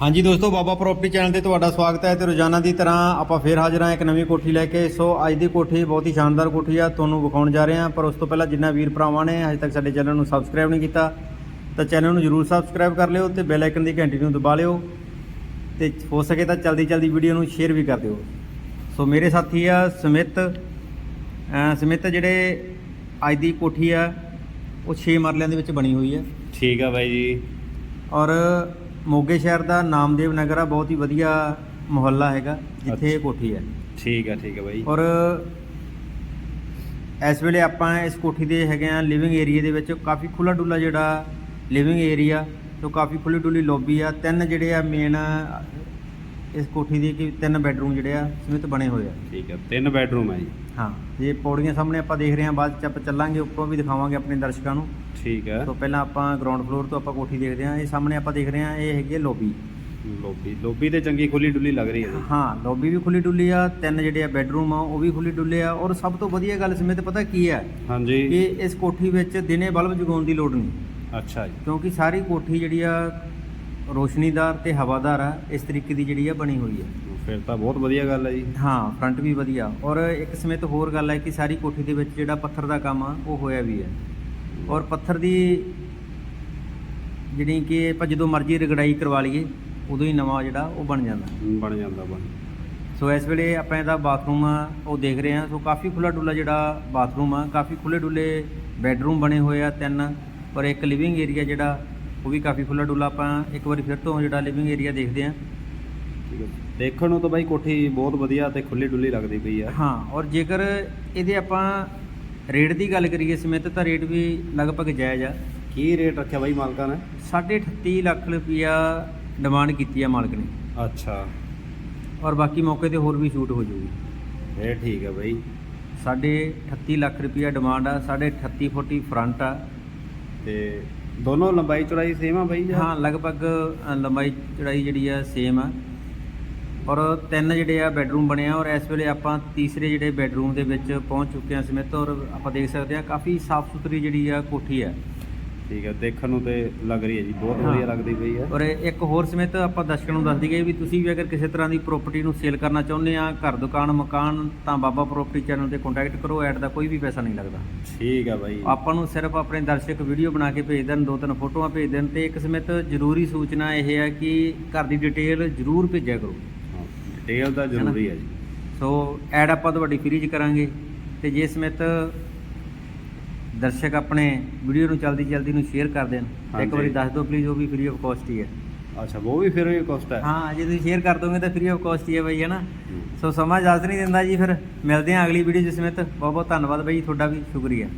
ਹਾਂਜੀ ਦੋਸਤੋ ਬਾਬਾ property channel ਤੇ ਤੁਹਾਡਾ ਸਵਾਗਤ ਹੈ ਤੇ ਰੋਜ਼ਾਨਾ ਦੀ ਤਰ੍ਹਾਂ ਆਪਾਂ ਫੇਰ ਹਾਜ਼ਰ ਹਾਂ ਇੱਕ ਨਵੀਂ ਕੋਠੀ ਲੈ ਕੇ। ਸੋ ਅੱਜ ਦੀ ਕੋਠੀ ਬਹੁਤ ਹੀ ਸ਼ਾਨਦਾਰ ਕੋਠੀ ਆ ਤੁਹਾਨੂੰ ਵਿਖਾਉਣ ਜਾ ਰਹੇ ਹਾਂ ਪਰ ਉਸ ਤੋਂ ਪਹਿਲਾਂ ਜਿੰਨਾ ਵੀਰ ਭਰਾਵਾਂ ਨੇ ਹਜੇ ਤੱਕ ਸਾਡੇ ਚੈਨਲ ਨੂੰ ਸਬਸਕ੍ਰਾਈਬ ਨਹੀਂ ਕੀਤਾ ਤਾਂ ਚੈਨਲ ਨੂੰ ਜਰੂਰ ਸਬਸਕ੍ਰਾਈਬ ਕਰ ਲਿਓ ਤੇ ਬੈਲ ਆਈਕਨ ਦੀ ਘੰਟੀ ਨੂੰ ਦਬਾ ਲਿਓ ਤੇ ਹੋ ਸਕੇ ਤਾਂ ਜਲਦੀ ਜਲਦੀ ਵੀਡੀਓ ਨੂੰ ਸ਼ੇਅਰ ਵੀ ਕਰ ਦਿਓ। ਸੋ ਮੇਰੇ ਸਾਥੀ ਆ ਸਮਿਤ ਸਮਿਤ ਜਿਹੜੇ ਅੱਜ ਦੀ ਕੋਠੀ ਆ ਉਹ 6 ਮਰਲਿਆਂ ਦੇ ਵਿੱਚ ਬਣੀ ਹੋਈ ਹੈ ਠੀਕ ਆ ਬਾਈ ਜੀ। ਔਰ ਮੋਗੇ ਸ਼ਹਿਰ ਦਾ ਨਾਮਦੇਵ ਨਗਰ ਆ ਬਹੁਤ ਹੀ ਵਧੀਆ ਮੁਹੱਲਾ ਹੈਗਾ ਜਿੱਥੇ ਇਹ ਕੋਠੀ ਹੈ। ਠੀਕ ਆ ਠੀਕ ਆ ਬਾਈ। ਔਰ ਇਸ ਵੇਲੇ ਆਪਾਂ ਇਸ ਕੋਠੀ ਦੇ ਹੈਗੇ ਆ ਲਿਵਿੰਗ ਏਰੀਆ ਦੇ ਵਿੱਚ ਕਾਫੀ ਖੁੱਲਾ ਡੁੱਲਾ ਜਿਹੜਾ ਲਿਵਿੰਗ ਏਰੀਆ ਤੋਂ ਕਾਫੀ ਖੁੱਲੀ ਡੁੱਲੀ ਲੌਬੀ ਆ ਤਿੰਨ ਜਿਹੜੇ ਆ ਮੇਨ ਇਸ ਕੋਠੀ ਦੇ ਕਿ ਤਿੰਨ ਬੈੱਡਰੂਮ ਜਿਹੜੇ ਆ ਸਮਿਤ ਬਣੇ ਹੋਏ ਆ। ਠੀਕ ਆ ਤਿੰਨ ਬੈਡਰੂਮ ਆ ਜੀ। ਹਾਂ ਜੇ ਪੌੜੀਆਂ ਸਾਹਮਣੇ ਆਪਾਂ ਦੇਖ ਰਹੇ ਹਾਂ ਬਾਅਦ ਚ ਆਪਾਂ ਚੱਲਾਂਗੇ ਉੱਪਰੋਂ ਵੀ ਦਿਖਾਵਾਂਗੇ ਆਪਣੇ ਦਰਸ਼ਕਾਂ ਨੂੰ। ਠੀਕ ਆ ਤੋਂ ਪਹਿਲਾਂ ਆਪਾਂ ਗਰਾਊਂਡ ਫਲੋਰ ਤੋਂ ਆਪਾਂ ਕੋਠੀ ਦੇਖਦੇ ਹਾਂ। ਇਹ ਸਾਹਮਣੇ ਆਪਾਂ ਦੇਖ ਰਹੇ ਹਾਂ ਇਹ ਹੈਗੀ ਹੈ ਲੌਬੀ ਲੋਬੀ ਲੋਬੀ ਤੇ ਚੰਗੀ ਖੁੱਲੀ ਡੁੱਲੀ ਲੱਗ ਰਹੀ ਹੈ ਹਾਂ ਲੌਬੀ ਵੀ ਖੁੱਲੀ ਡੁੱਲੀ ਆ ਤਿੰਨ ਜਿਹੜੇ ਆ ਬੈੱਡਰੂਮ ਆ ਉਹ ਵੀ ਖੁੱਲੀ ਡੁੱਲੇ ਆ। ਔਰ ਸਭ ਤੋਂ ਵਧੀਆ ਗੱਲ ਸਮੇਤ ਪਤਾ ਕੀ ਹੈ? ਹਾਂਜੀ। ਕਿ ਇਸ ਕੋਠੀ ਵਿੱਚ ਦਿਨੇ ਬਲਬ ਜਗਾਉਣ ਦੀ ਲੋੜ ਨਹੀਂ। ਅੱਛਾ ਜੀ। ਕਿਉਂਕਿ ਸਾਰੀ ਕੋਠੀ ਜਿਹੜੀ ਆ ਰੋਸ਼ਨੀਦਾਰ ਤੇ ਹਵਾਦਾਰ ਆ ਇਸ ਤਰੀਕੇ ਦੀ ਜਿਹੜੀ ਆ ਬਣੀ ਹੋਈ ਹੈ ਫਿਰ ਤਾਂ ਬਹੁਤ ਵਧੀਆ ਗੱਲ ਹੈ ਜੀ। ਹਾਂ ਫਰੰਟ ਵੀ ਵਧੀਆ। ਔਰ ਇੱਕ ਸਮੇਤ ਹੋਰ ਗੱਲ ਹੈ ਕਿ ਸਾਰੀ ਕੋਠੀ ਦੇ ਵਿੱਚ ਜਿਹੜਾ ਪੱਥਰ ਦਾ ਕੰਮ ਆ ਉਹ ਹੋਇਆ ਵੀ ਹੈ ਔਰ ਪੱਥਰ ਦੀ ਜਿਹੜੀ ਕਿ ਆਪਾਂ ਜਦੋਂ ਮਰਜ਼ੀ ਰਗੜਾਈ ਕਰਵਾ ਲਈਏ ਉਦੋਂ ਹੀ ਨਵਾਂ ਜਿਹੜਾ ਉਹ ਬਣ ਜਾਂਦਾ। ਬਣ ਜਾਂਦਾ ਬਣ ਸੋ ਇਸ ਵੇਲੇ ਆਪਾਂ ਇਹਦਾ ਬਾਥਰੂਮ ਆ ਉਹ ਦੇਖ ਰਹੇ ਹਾਂ ਸੋ ਕਾਫੀ ਖੁੱਲਾ ਡੁੱਲਾ ਜਿਹੜਾ ਬਾਥਰੂਮ ਆ ਕਾਫੀ ਖੁੱਲੇ ਡੁੱਲੇ ਬੈੱਡਰੂਮ ਬਣੇ ਹੋਏ ਆ ਤਿੰਨ। ਪਰ ਇੱਕ ਲਿਵਿੰਗ ਏਰੀਆ ਜਿਹੜਾ ਉਹ ਵੀ ਕਾਫੀ ਖੁੱਲਾ ਡੁੱਲਾ ਆਪਾਂ ਇੱਕ ਵਾਰੀ ਫਿਰ ਤੋਂ ਜਿਹੜਾ ਲਿਵਿੰਗ ਏਰੀਆ ਦੇਖਦੇ ਹਾਂ। ਠੀਕ ਹੈ ਦੇਖਣ ਨੂੰ ਤਾਂ ਬਾਈ ਕੋਠੀ ਬਹੁਤ ਵਧੀਆ ਤੇ ਖੁੱਲੀ ਡੁੱਲੀ ਲੱਗਦੀ ਪਈ ਆ। ਹਾਂ ਔਰ ਜੇਕਰ ਇਹਦੇ ਆਪਾਂ ਰੇਟ ਦੀ ਗੱਲ ਕਰੀਏ ਸਮੇਤ ਤਾਂ ਰੇਟ ਵੀ ਲਗਭਗ ਜਾਇਜ਼ ਆ। ਕੀ ਰੇਟ ਰੱਖਿਆ ਬਾਈ ਮਾਲਕਾਂ ਨੇ? 38 ਲੱਖ ਰੁਪਇਆ ਡਿਮਾਂਡ ਕੀਤੀ ਆ ਮਾਲਕ ਨੇ। ਅੱਛਾ। ਔਰ ਬਾਕੀ ਮੌਕੇ ਤੇ ਹੋਰ ਵੀ ਸ਼ੂਟ ਹੋ ਜਾਊਗੀ। ਇਹ ਠੀਕ ਹੈ ਬਾਈ। ਸਾਡੇ 38 ਲੱਖ ਰੁਪਇਆ ਡਿਮਾਂਡ ਆ ਸਾਡੇ 38 ਫੁੱਟੀ ਫਰੰਟ ਆ। ਤੇ ਦੋਨੋਂ ਲੰਬਾਈ ਚੌੜਾਈ ਸੇਮ ਆ ਬਾਈ ਜਾਂ? ਹਾਂ ਲਗਭਗ ਅ, ਲੰਬਾਈ ਚੜਾਈ ਜਿਹੜੀ ਆ ਸੇਮ ਆ। ਔਰ ਤਿੰਨ ਜਿਹੜੇ ਆ ਬੈੱਡਰੂਮ ਬਣੇ ਆ ਔਰ ਇਸ ਵੇਲੇ ਆਪਾਂ ਤੀਸਰੇ ਜਿਹੜੇ ਬੈੱਡਰੂਮ ਦੇ ਵਿੱਚ ਪਹੁੰਚ ਚੁੱਕੇ ਹਾਂ ਸਮਿਤ ਔਰ ਆਪਾਂ ਦੇਖ ਸਕਦੇ ਆ ਕਾਫੀ ਸਾਫ਼ ਸੁਥਰੀ ਜਿਹੜੀ ਆ ਕੋਠੀ ਆ। ਠੀਕ ਹੈ ਦੇਖਣ ਨੂੰ ਤੇ ਲੱਗ ਰਹੀ ਹੈ ਜੀ ਬਹੁਤ ਹਾਂ। ਵਧੀਆ ਲੱਗਦੀ ਪਈ ਆ ਔਰ ਇੱਕ ਹੋਰ ਸਮੇਤ ਆਪਾਂ ਦਰਸ਼ਕਾਂ ਨੂੰ ਦੱਸ ਦਈਏ ਵੀ ਤੁਸੀਂ ਵੀ ਅਗਰ ਕਿਸੇ ਤਰ੍ਹਾਂ ਦੀ ਪ੍ਰਾਪਰਟੀ ਨੂੰ ਸੇਲ ਕਰਨਾ ਚਾਹੁੰਦੇ ਆ ਘਰ ਦੁਕਾਨ ਮਕਾਨ ਤਾਂ ਬਾਬਾ ਪ੍ਰਾਪਰਟੀ ਚੈਨਲ ਤੇ ਕੰਟੈਕਟ ਕਰੋ ਐਡ ਦਾ ਕੋਈ ਵੀ ਪੈਸਾ ਨਹੀਂ ਲੱਗਦਾ। ਠੀਕ ਆ ਬਾਈ। ਆਪਾਂ ਨੂੰ ਸਿਰਫ ਆਪਣੇ ਦਰਸ਼ਕ ਵੀਡੀਓ ਬਣਾ ਕੇ ਭੇਜ ਦੇਣ ਦੋ ਤਿੰਨ ਫੋਟੋਆਂ ਭੇਜ ਦੇਣ ਤੇ ਇੱਕ ਸਮੇਤ ਜ਼ਰੂਰੀ ਸੂਚਨਾ ਇਹ ਹੈ ਕਿ ਘਰ ਦੀ ਡਿਟੇਲ ਜ਼ਰੂਰ ਭੇਜਿਆ ਕਰੋ। ਡਿਟੇਲ ਤਾਂ ਜ਼ਰੂਰੀ ਹੈ ਜੀ। ਸੋ ਐਡ ਆਪਾਂ ਤੁਹਾਡੀ ਫ੍ਰੀ ਚ ਕਰਾਂਗੇ ਤੇ ਜੇ ਸਮੇਤ ਦਰਸ਼ਕ ਆਪਣੇ ਵੀਡੀਓ ਨੂੰ ਜਲਦੀ ਜਲਦੀ ਨੂੰ ਸ਼ੇਅਰ ਕਰ ਦੇਣ। ਤੇ ਇੱਕ ਹਾਂਜੀ। ਵਾਰੀ ਦੱਸ ਦਿਓ ਪਲੀਜ਼ ਉਹ ਵੀ ਫ੍ਰੀ ਆਫ ਕਾਸਟ ਹੀ ਹੈ। ਅੱਛਾ ਉਹ ਵੀ ਫਿਰ ਇਹ ਕੋਸਟ ਹੈ? ਹਾਂ ਜੇ ਤੁਸੀਂ ਸ਼ੇਅਰ ਕਰ ਦੋਗੇ ਤਾਂ ਫ੍ਰੀ ਆਫ ਕਾਸਟ ਹੀ ਹੈ ਬਾਈ ਹੈ ਨਾ? ਹੂੰ। ਸੋ ਸਮਾਂ ਇਜਾਜ਼ਤ ਨਹੀਂ ਦਿੰਦਾ ਜੀ ਫਿਰ। ਮਿਲਦੇ ਹਾਂ ਅਗਲੀ ਵੀਡੀਓ ਜਿਸ ਸਮੇਤ। ਬਹੁਤ ਬਹੁਤ ਧੰਨਵਾਦ ਬਾਈ ਤੁਹਾਡਾ ਵੀ ਸ਼ੁਕਰੀਆ।